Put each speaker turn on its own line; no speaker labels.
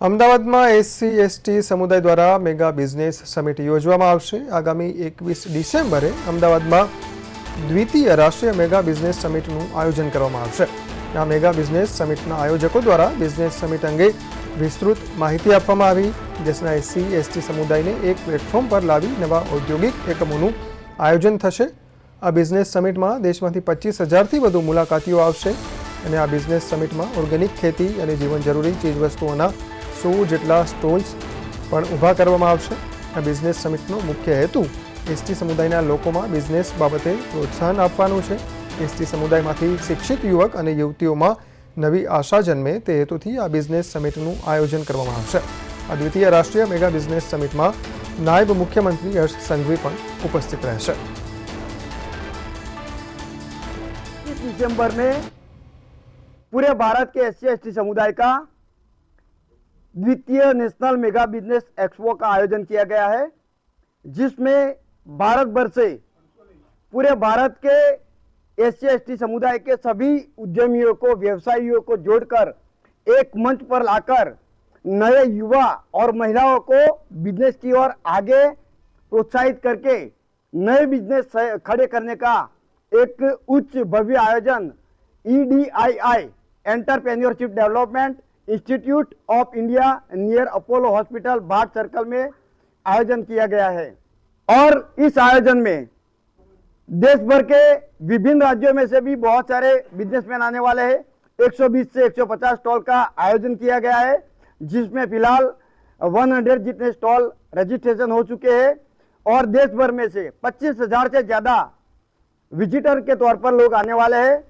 અમદાવાદમાં SC, ST સમુદાય દ્વારા મેગા બિઝનેસ સમિટ યોજવામાં આવશે. આગામી એકવીસ ડિસેમ્બરે અમદાવાદમાં દ્વિતીય રાષ્ટ્રીય મેગા બિઝનેસ સમિટનું આયોજન કરવામાં આવશે. આ મેગા બિઝનેસ સમિટના આયોજકો દ્વારા બિઝનેસ સમિટ અંગે વિસ્તૃત માહિતી આપવામાં આવી. દેશના એસસી, એસટી સમુદાયને એક પ્લેટફોર્મ પર લાવી નવા ઔદ્યોગિક એકમોનું આયોજન થશે. આ બિઝનેસ સમિટમાં દેશમાંથી પચીસ હજારથી વધુ મુલાકાતીઓ આવશે અને આ બિઝનેસ સમિટમાં ઓર્ગેનિક ખેતી અને જીવન જરૂરી ચીજવસ્તુઓના સો જેટલા સ્ટોલ્સ પણ ઊભા કરવામાં આવશે આ બિઝનેસ સમિટનો મુખ્ય હેતુ એસટી સમુદાયના લોકોમાં બિઝનેસ બાબતે પ્રોત્સાહન આપવાનું છે એસટી સમુદાયમાંથી શિક્ષિત યુવક અને યુવતીઓમાં નવી આશા જન્મે તે હેતુથી આ બિઝનેસ સમિટનું આયોજન કરવામાં આવશે આ દ્વિતીય રાષ્ટ્રીય મેગા બિઝનેસ સમિટમાં નાયબ મુખ્યમંત્રી હર્ષ સંઘવી પણ ઉપસ્થિત રહેશે
इक्कीस दिसंबर में पूरे भारत के एस सी समुदाय का द्वितीय नेशनल मेगा बिज़नेस एक्सपो का आयोजन किया गया है, जिसमें भारत भर से पूरे भारत के एस सी समुदाय के सभी उद्यमियों को, व्यवसायियों को जोड़कर एक मंच पर लाकर नए युवा और महिलाओं को बिज़नेस की ओर आगे प्रोत्साहित करके नए बिज़नेस खड़े करने का एक उच्च भव्य आयोजन E EDII entrepreneurship development institute of India near Apollo hospital Bhat circle में आयोजन किया गया है। और इस आयोजन में देश भर के विभिन्न राज्यों में से भी बहुत सारे बिजनेसमैन आने वाले हैं। 120 से 150 स्टॉल का आयोजन किया गया है, जिसमें फ़िलहाल 100 जितने स्टॉल रजिस्ट्रेशन हो चुके हैं। और देश भर में से पच्चीस हज़ार से ज़्यादा विजिटर के तौर पर लोग आने वाले हैं।